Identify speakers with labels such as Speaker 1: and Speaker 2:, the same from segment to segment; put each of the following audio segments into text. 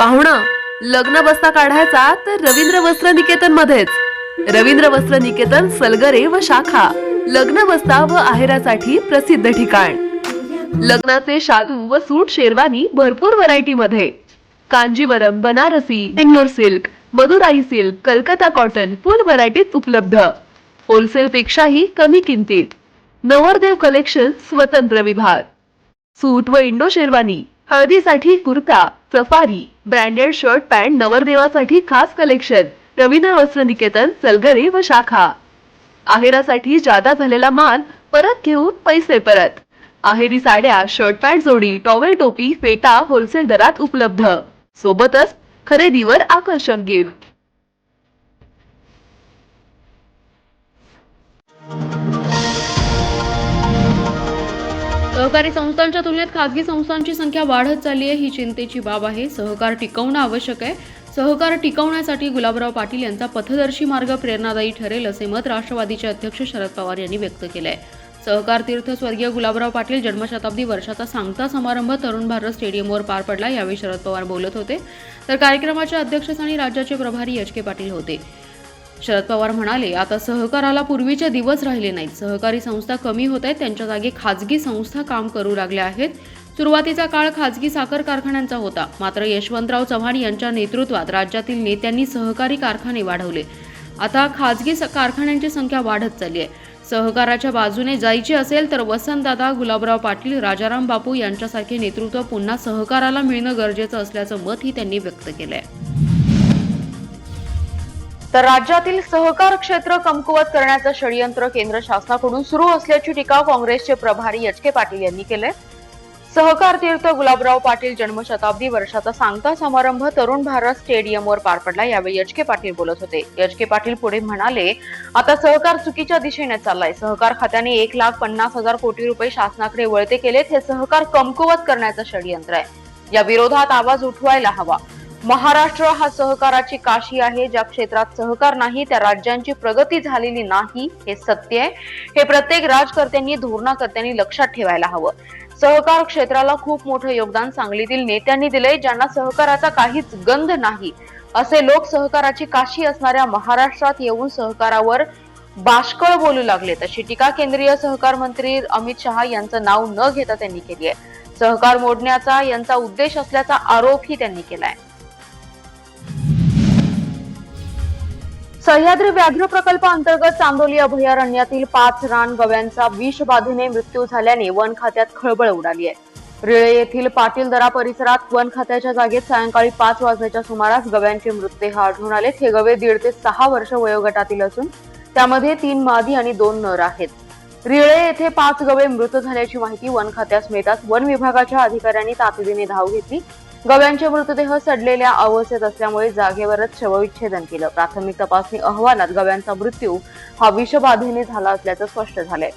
Speaker 1: पाहुणं लग्न बस्ता काढायचा तर रवींद्र वस्त्र निकेतन मध्येच. रवींद्र वस्त्र निकेतन सलगरे व शाखा लग्न बस्ता व आहेरासाठी प्रसिद्ध ठिकाण. लग्नाचे शालू व सूट शेरवानी भरपूर व्हरायटी मध्ये. Kanjeevaram Banarasi Bangalore silk Madurai silk Calcutta cotton full व्हरायटीत उपलब्ध. होलसेल पेक्षाही कमी किमतीत. नवरदेव कलेक्शन स्वतंत्र विभाग. सूट व इंडो शेरवानी. हळदीसाठी kurta safari branded shirt pant नवरदेवासाठी खास कलेक्शन रवींद्र वस्त्र निकेतन सलगरे व शाखा. आहेरासाठी जादा झालेला माल परत घेऊन पैसे परत. आहेरी साड्या शर्ट पॅन्ट जोडी टॉवेल टोपी फेटा होलसेल दरात उपलब्ध. सोबतच खरेदीवर आकर्षक गिफ्ट
Speaker 2: सहकारी संस्थांच्या तुलनेत खाजगी संस्थांची संख्या वाढत चालली आहे. ही चिंतेची बाब आहे. सहकार टिकवणं आवश्यक आहे. सहकार टिकवण्यासाठी गुलाबराव पाटील यांचा पथदर्शी मार्ग प्रेरणादायी ठरेल असे मत राष्ट्रवादीचे अध्यक्ष शरद पवार यांनी व्यक्त केले आहे सहकार तीर्थ स्वर्गीय गुलाबराव पाटील जन्मशताब्दी वर्षाचा सांगता समारंभ तरुण भारत स्टेडियमवर पार पडला यावेळी शरद पवार बोलत होते. तर कार्यक्रमाच्या अध्यक्षस्थानी राज्याचे प्रभारी एच के पाटील होते. शरद पवार म्हणाले आता सहकाराला पूर्वीचे दिवस राहिले नाहीत. सहकारी संस्था कमी होत आहेत त्यांच्या जागी खाजगी संस्था काम करू लागल्या आहेत. सुरुवातीचा काळ खाजगी साखर कारखान्यांचा होता. मात्र यशवंतराव चव्हाण यांच्या नेतृत्वात राज्यातील नेत्यांनी सहकारी कारखाने वाढवले. आता खाजगी स- कारखान्यांची संख्या वाढत चालली आहे. सहकाराच्या बाजूने जायची असेल तर वसंतदादा गुलाबराव पाटील राजाराम बापू यांच्यासारखे नेतृत्व पुन्हा सहकाराला मिळणं गरजेचं असल्याचं मतही त्यांनी व्यक्त केलं आहे
Speaker 3: तर राज्यातील सहकार क्षेत्र कमकुवत करण्याचं षडयंत्र केंद्र शासनाकडून सुरू असल्याची टीका काँग्रेसचे प्रभारी एच के पाटील यांनी केले सहकार तीर्थ गुलाबराव पाटील जन्मशताब्दी वर्षाचा सांगता समारंभ तरुण भारत स्टेडियमवर पार पडला यावेळी एच के पाटील बोलत होते. एच के पाटील पुढे म्हणाले आता सहकार चुकीच्या दिशेने चाललाय. सहकार खात्याने एक लाख पन्नास हजार कोटी रुपये शासनाकडे वळते केलेत हे सहकार कमकुवत करण्याचं षडयंत्र आहे. या विरोधात आवाज उठवायला हवा. महाराष्ट्र हा सहकाराची काशी आहे. ज्या क्षेत्रात सहकार नाही त्या राज्यांची प्रगती झालेली नाही हे सत्य आहे. हे प्रत्येक राजकर्त्यांनी धोरणाकर्त्यांनी लक्षात ठेवायला हवं. सहकार क्षेत्राला खूप मोठं योगदान सांगलीतील नेत्यांनी दिलंय ज्यांना सहकाराचा काहीच गंध नाही. असे लोक सहकाराची काशी असणाऱ्या महाराष्ट्रात येऊन सहकारावर बाष्कळ बोलू लागलेत. तशी टीका केंद्रीय सहकार मंत्री अमित शहा यांचं नाव न घेता त्यांनी केली आहे. सहकार मोडण्याचा यांचा उद्देश असल्याचा आरोपही त्यांनी केलाय. सह्याद्री व्याघ्र प्रकल्प अंतर्गत चांदोली अभयारण्यातील पाच रान गव्यांचा विषबाधेने मृत्यू झाल्याने वन खात्यात खळबळ उडाली आहे. रिळे येथील पाटीलदरा परिसरात वन खात्याच्या जागेत सायंकाळी पाच वाजण्याच्या सुमारास गव्यांचे मृतदेह आढळून आलेत हे गवे दीड ते सहा वर्ष वयोगटातील असून त्यामध्ये तीन मादी आणि दोन नर आहेत. रिळे येथे पाच गवे मृत झाल्याची माहिती वन खात्यास मिळताच वन विभागाच्या अधिकाऱ्यांनी तातडीने धाव घेतली. गव्यांचे मृतदेह सडलेल्या अवस्थेत असल्यामुळे जागेवरच शवविच्छेदन केलं. प्राथमिक तपासणी अहवालात गव्यांचा मृत्यू हा विषबाधेने झाला असल्याचं स्पष्ट झालंय.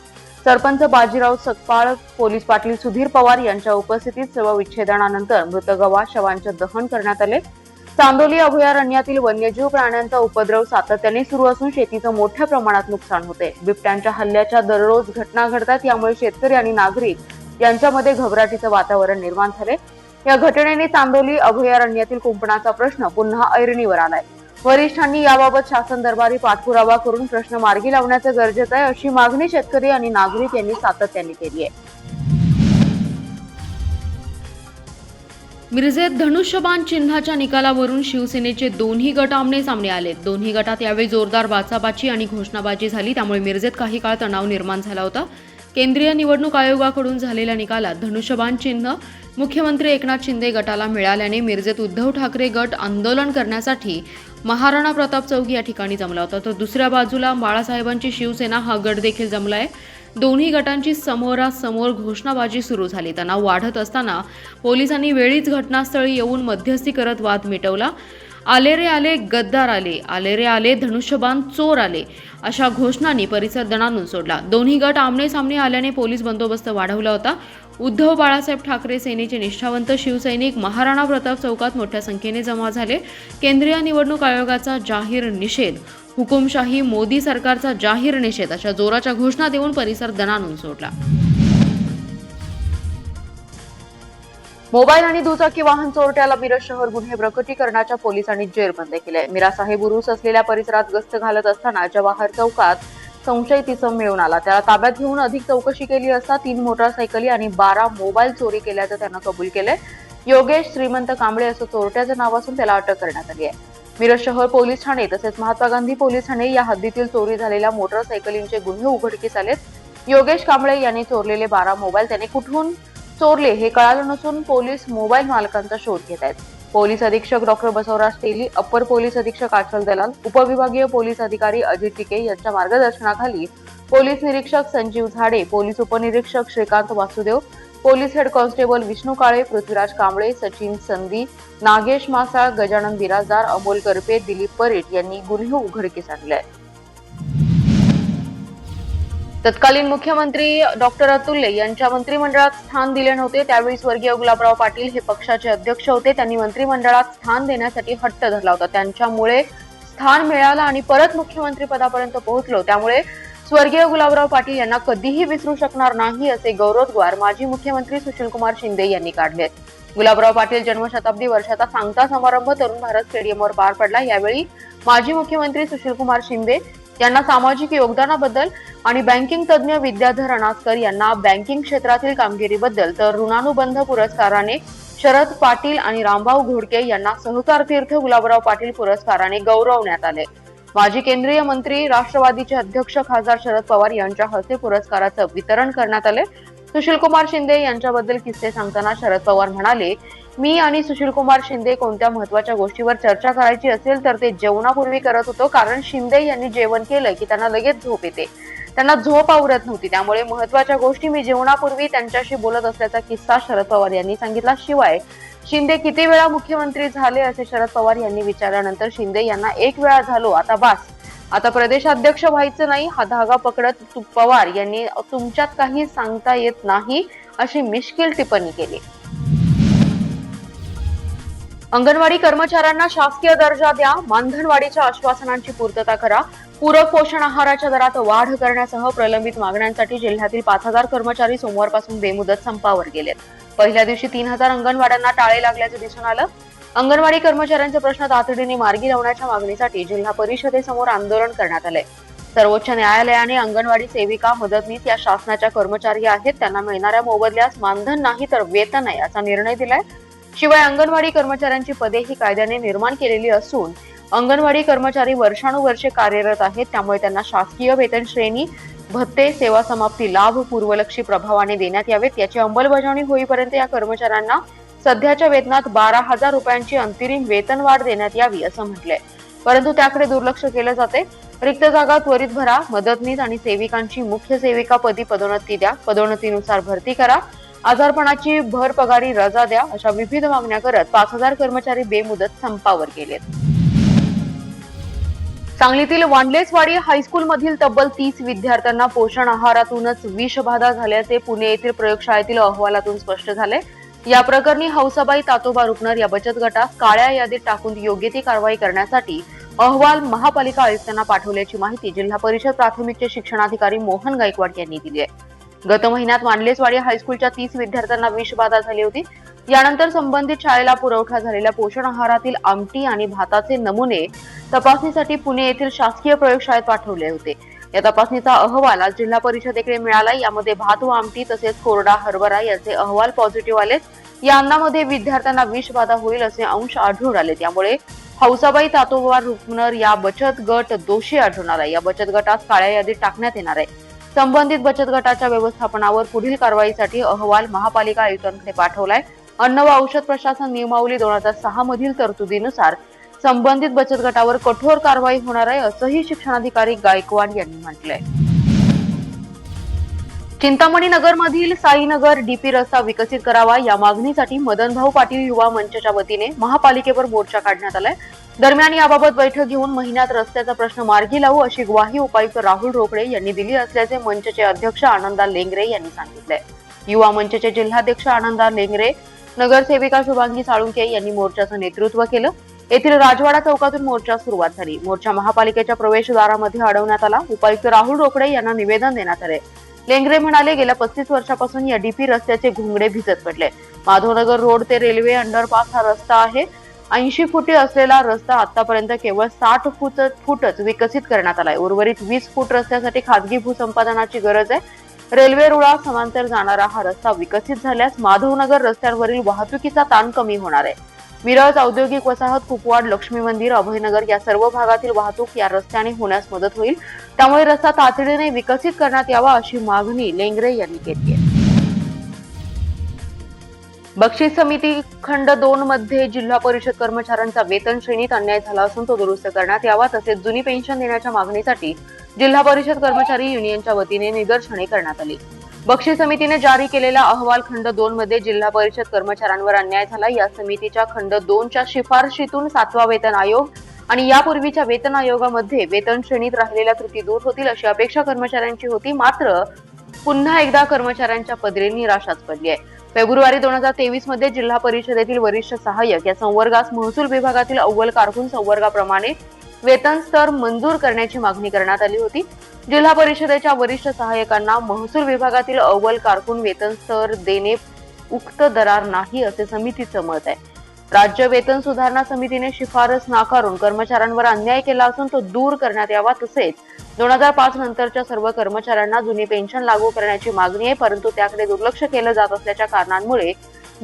Speaker 3: सरपंच बाजीराव सकपाळ पोलीस पाटील सुधीर पवार यांच्या उपस्थितीत शवविच्छेदनानंतर मृत गवा शवांचे दहन करण्यात आले. चांदोली अभयारण्यातील वन्यजीव प्राण्यांचा उपद्रव सातत्याने सुरू असून शेतीचं मोठ्या प्रमाणात नुकसान होते बिबट्यांच्या हल्ल्याच्या दररोज घटना घडतात यामुळे शेतकरी आणि नागरिक यांच्यामध्ये घबराटीचं वातावरण निर्माण झाले या घटनेने चांदोली अभयारण्यातील कुंपणाचा प्रश्न पुन्हा ऐरणीवर आलाय. वरिष्ठांनी याबाबत शासन दरबारी पाठपुरावा करून प्रश्न मार्गी लावण्याचं गरजेचं आहे अशी मागणी शेतकरी आणि नागरिक यांनी सातत्याने केली आहे.
Speaker 2: मिरजेत धनुष्यबाण चिन्हाच्या निकालावरून शिवसेनेचे दोन्ही गट आमने सामने आले. दोन्ही गटात यावेळी जोरदार बाचाबाची आणि घोषणाबाजी झाली त्यामुळे मिरजेत काही काळ तणाव निर्माण झाला होता. केंद्रीय निवडणूक आयोगाकडून झालेल्या निकालात धनुष्यबाण चिन्ह मुख्यमंत्री एकनाथ शिंदे गटाला मिळाल्याने मिरजेत उद्धव ठाकरे गट आंदोलन करण्यासाठी महाराणा प्रताप चौक या ठिकाणी जमला होता. तर दुसऱ्या बाजूला बाळासाहेबांची शिवसेना हा गट देखील जमला आहे दोन्ही गटांची समोरासमोर घोषणाबाजी सुरू झाली. तणाव वाढत असताना पोलिसांनी वेळीच घटनास्थळी येऊन मध्यस्थी करत वाद मिटवला. आले रे आले गद्दार आले आले रे आले धनुष्यबाण चोर आले अशा घोषणांनी परिसर दणानून सोडला. दोन्ही गट आमने सामने आल्याने पोलीस बंदोबस्त वाढवला होता. उद्धव बाळासाहेब ठाकरे सेनेचे निष्ठावंत शिवसैनिक महाराणा प्रताप चौकात मोठ्या संख्येने जमा झाले. केंद्रीय निवडणूक आयोगाचा जाहीर निषेध हुकुमशाही मोदी सरकारचा जाहीर निषेध अशा जोराच्या घोषणा देऊन परिसर दणानून सोडला.
Speaker 3: मोबाईल आणि दुचाकी वाहन चोरट्याला मिरज शहर गुन्हे प्रकटीकरणाच्या पोलिसांनी जेरबंद केले. मिरा साहेब उरूस असलेल्या परिसरात गस्त घालत असताना जवाहर चौकात संशयित इसम मिळून आला. त्याला ताब्यात घेऊन अधिक चौकशी केली असता तीन मोटारसायकली आणि बारा मोबाईल चोरी केल्याचं त्यानं कबूल केले योगेश श्रीमंत कांबळे असं चोरट्याचं नाव असून त्याला अटक करण्यात आली आहे. मिरज शहर पोलीस ठाणे तसेच महात्मा गांधी पोलीस ठाणे या हद्दीतील चोरी झालेल्या मोटारसायकलींचे गुन्हे उघडकीस आलेत. योगेश कांबळे यांनी चोरलेले बारा मोबाईल त्याने कुठून चोरले हे कळालं नसून पोलीस मोबाईल मालकांचा शोध घेत आहेत पोलीस अधीक्षक doctor Basavaraj Teli upper police अधीक्षक आचल दलाल उपविभागीय पोलीस अधिकारी अजित टिके यांच्या मार्गदर्शनाखाली पोलीस निरीक्षक संजीव झाडे पोलीस उपनिरीक्षक Shrikant Vasudev police head constable Vishnu Kale Prithviraj Kamble Sachin Sandhi Nagesh Masal Gajanan Birajdar Amol Karpe Dilip Parate यांनी गुन्हे उघडकीस आणले आहेत. तत्कालीन मुख्यमंत्री डॉक्टर अतुल्य यांच्या मंत्रिमंडळात स्थान दिले नव्हते. त्यावेळी स्वर्गीय गुलाबराव पाटील हे पक्षाचे अध्यक्ष होते. त्यांनी मंत्रिमंडळात स्थान देण्यासाठी हट्ट धरला होता. त्यांच्यामुळे स्थान मिळालं आणि परत मुख्यमंत्री पदापर्यंत पोहोचलो. त्यामुळे स्वर्गीय गुलाबराव पाटील यांना कधीही विसरू शकणार नाही असे गौरवद्वार माजी मुख्यमंत्री सुशीलकुमार शिंदे यांनी काढले गुलाबराव पाटील जन्मशताब्दी वर्षाचा सांगता समारंभ तरुण भारत स्टेडियमवर पार पडला. यावेळी माजी मुख्यमंत्री सुशीलकुमार शिंदे यांना सामाजिक योगदानाबद्दल आणि बँकिंग तज्ज्ञ विद्याधर अनासकर यांना बँकिंग क्षेत्रातील कामगिरीबद्दल तर ऋणानुबंध पुरस्काराने शरद पाटील आणि रामभाऊ घोडके यांना सहकार तीर्थ गुलाबराव पाटील पुरस्काराने गौरवण्यात आले. माजी केंद्रीय मंत्री राष्ट्रवादीचे अध्यक्ष खासदार शरद पवार यांच्या हस्ते पुरस्काराचं वितरण करण्यात आले. सुशीलकुमार शिंदे यांच्याबद्दल किस्से सांगताना शरद पवार म्हणाले मी आणि सुशीलकुमार शिंदे कोणत्या महत्त्वाच्या गोष्टीवर चर्चा करायची असेल तर ते जेवणापूर्वी करत होतो कारण शिंदे यांनी जेवण केलं की त्यांना लगेच झोप येते. त्यांना झोप आवरत नव्हती त्यामुळे महत्त्वाच्या गोष्टी मी जेवणापूर्वी त्यांच्याशी बोलत असल्याचा किस्सा शरद पवार यांनी सांगितला. शिवाय शिंदे किती वेळा मुख्यमंत्री झाले असे शरद पवार यांनी विचारल्यानंतर शिंदे यांना एक वेळा झालो आता बास. आता प्रदेशाध्यक्ष व्हायचं नाही हा धागा पकडत पवार यांनी तुमच्यात काही सांगता येत नाही अशी मिश्किल टिप्पणी केली. अंगणवाडी कर्मचाऱ्यांना शासकीय दर्जा द्या मानधनवाढीच्या आश्वासनांची पूर्तता करा. पूरक पोषण आहाराच्या दरात वाढ करण्यासह प्रलंबित मागण्यांसाठी जिल्ह्यातील पाच हजार कर्मचारी सोमवारपासून बेमुदत संपावर गेलेत. पहिल्या दिवशी तीन हजार अंगणवाड्यांना टाळे लागल्याचं दिसून आलं. अंगणवाडी कर्मचाऱ्यांचे प्रश्न तातडीने मार्गी लावण्याच्या मागणीसाठी जिल्हा परिषदेसमोर आंदोलन करण्यात आले सर्वोच्च न्यायालयाने अंगणवाडी सेविका मदतनीस या शासनाच्या कर्मचारी आहेत. त्यांना मिळणाऱ्या मोबदल्यास मानधन नाही तर वेतन आहे असा निर्णय दिलाय. शिवाय अंगणवाडी कर्मचाऱ्यांची पदे ही कायद्याने निर्माण केलेली असून अंगणवाडी कर्मचारी वर्षानुवर्षे कार्यरत आहेत. त्यामुळे त्यांना शासकीय वेतन श्रेणी भत्ते सेवा समाप्ती लाभ पूर्वलक्षी प्रभावाने देण्यात यावेत. याची अंमलबजावणी होईपर्यंत या कर्मचाऱ्यांना सध्याच्या वेतनात बारा हजार रुपयांची अंतरिम वेतनवाढ देण्यात यावी असं म्हटलंय. परंतु त्याकडे दुर्लक्ष केलं जाते. रिक्त जागा त्वरित भरा मदतनीस आणि सेविकांची मुख्य सेविका पदी पदोन्नती द्या. पदोन्नतीनुसार भरती करा. आजारपणाची भर पगारी रजा द्या अशा विविध मागण्या करत पाच हजार कर्मचारी बेमुदत संपावर गेलेत. सांगलीतील वांडलेसवाडी हायस्कूल मधील तब्बल तीस विद्यार्थ्यांना पोषण आहारातूनच विषबाधा झाल्याचे पुणे येथील प्रयोगशाळेतील अहवालातून स्पष्ट झाले या प्रकरणी हौसाबाई तातोबा रुपनर या बचत गटास काळ्या यादीत टाकून योग्य ती कारवाई करण्यासाठी अहवाल महापालिका आयुक्तांना पाठवल्याची माहिती जिल्हा परिषद प्राथमिकचे शिक्षणाधिकारी मोहन गायकवाड यांनी दिली आहे. गत महिन्यात मांडलेसवाडी हायस्कूलच्या तीस विद्यार्थ्यांना विषबाधा झाली होती. यानंतर संबंधित शाळेला पुरवठा झालेल्या पोषण आहारातील आमटी आणि भाताचे नमुने तपासणीसाठी पुणे येथील शासकीय प्रयोगशाळेत पाठवले होते. या तपासणीचा अहवाल आज जिल्हा परिषदेकडे मिळाला यामध्ये भात व आमटी तसेच कोरडा हरभरा याचे अहवाल पॉझिटिव्ह आले या अन्नामध्ये विद्यार्थ्यांना विषबाधा होईल असे अंश आढळून आले त्यामुळे हौसाबाई तातोबा रुक्मनर या बचत गट दोषी आढळून आला या बचत गटास काळ्या यादीत टाकण्यात येणार आहे. संबंधित बचत गटाच्या व्यवस्थापनावर पुढील कारवाईसाठी अहवाल महापालिका आयुक्तांकडे पाठवलाय. अन्न व औषध प्रशासन नियमावली दोन हजार सहा मधील तरतुदीनुसार संबंधित बचत गटावर कठोर कारवाई होणार आहे असंही शिक्षणाधिकारी गायकवाड यांनी म्हटलंय. चिंतामणी नगर मधील साईनगर डीपी रस्ता विकसित करावा या मागणीसाठी मदनभाऊ पाटील युवा मंचच्या वतीने महापालिकेवर मोर्चा काढण्यात आलाय. दरम्यान याबाबत बैठक घेऊन महिन्यात रस्त्याचा प्रश्न मार्गी लावू अशी ग्वाही उपायुक्त राहुल रोकडे यांनी दिली असल्याचे मंचचे अध्यक्ष आनंदा लेंगरे यांनी सांगितले युवा मंचचे जिल्हाध्यक्ष आनंदा लेंगरे नगरसेविका शुभांगी साळुंके यांनी मोर्चाचं नेतृत्व केलं. येथील राजवाडा चौकातून मोर्चा सुरुवात झाली. मोर्चा महापालिकेच्या प्रवेशद्वारामध्ये अडवण्यात आला. उपायुक्त राहुल रोकडे यांना निवेदन देण्यात आले लेंगरे म्हणाले गेल्या पस्तीस वर्षापासून या डीपी रस्त्याचे घोंगडे भिजत पडले. माधवनगर रोड ते रेल्वे अंडरपास हा रस्ता आहे. ऐंशी फुटी असलेला रस्ता आतापर्यंत केवळ साठ फूट फूटच विकसित करण्यात आलाय. उर्वरित वीस फूट रस्त्यासाठी खासगी भूसंपादनाची गरज आहे. रेल्वे रुळा समांतर जाणारा हा रस्ता विकसित झाल्यास माधवनगर रस्त्यांवरील वाहतुकीचा ताण कमी होणार आहे. मिरज औद्योगिक वसाहत कुपवाड लक्ष्मी मंदिर अभयनगर या सर्व भागातील वाहतूक या रस्त्याने होण्यास मदत होईल. त्यामुळे रस्ता तातडीने विकसित करण्यात यावा अशी मागणी लेंगरे यांनी केली आहे. बक्षीस समिती खंड दोन मध्ये जिल्हा परिषद कर्मचाऱ्यांचा वेतन श्रेणीत अन्याय झाला असून तो दुरुस्त करण्यात यावा तसेच जुनी पेन्शन देण्याच्या मागणीसाठी जिल्हा परिषद कर्मचारी युनियनच्या वतीने निदर्शने करण्यात आली. बक्षी समितीने जारी केलेला अहवाल खंड दोन मध्ये जिल्हा परिषद कर्मचाऱ्यांवर अन्याय झाला. या समितीच्या खंड दोनच्या शिफारशीतून सातवा वेतन आयोग आणि यापूर्वीच्या वेतन आयोगामध्ये वेतन श्रेणीत राहिलेल्या त्रुटी दूर होतील अशी अपेक्षा कर्मचाऱ्यांची होती. मात्र पुन्हा एकदा कर्मचाऱ्यांच्या पदरी निराशाच पडली आहे. फेब्रुवारी दोन हजार तेवीसमध्ये जिल्हा परिषदेतील वरिष्ठ सहाय्यक या संवर्गास महसूल विभागातील अव्वल कारकून संवर्गाप्रमाणे वेतन स्तर मंजूर करण्याची मागणी करण्यात आली होती. जिल्हा परिषदेच्या वरिष्ठ सहाय्यकांना महसूल विभागातील अव्वल कारकून वेतन स्तर देणे उक्त दरार नाही असे समितीचं मत आहे. राज्य वेतन सुधारणा समितीने शिफारस नाकारून कर्मचाऱ्यांवर अन्याय केला असून तो दूर करण्यात यावा तसेच दोन हजार पाच नंतरच्या सर्व कर्मचाऱ्यांना जुनी पेन्शन लागू करण्याची मागणी आहे परंतु त्याकडे दुर्लक्ष केलं जात असल्याच्या कारणांमुळे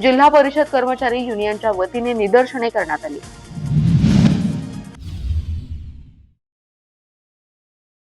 Speaker 3: जिल्हा परिषद कर्मचारी युनियनच्या वतीने निदर्शने करण्यात आली.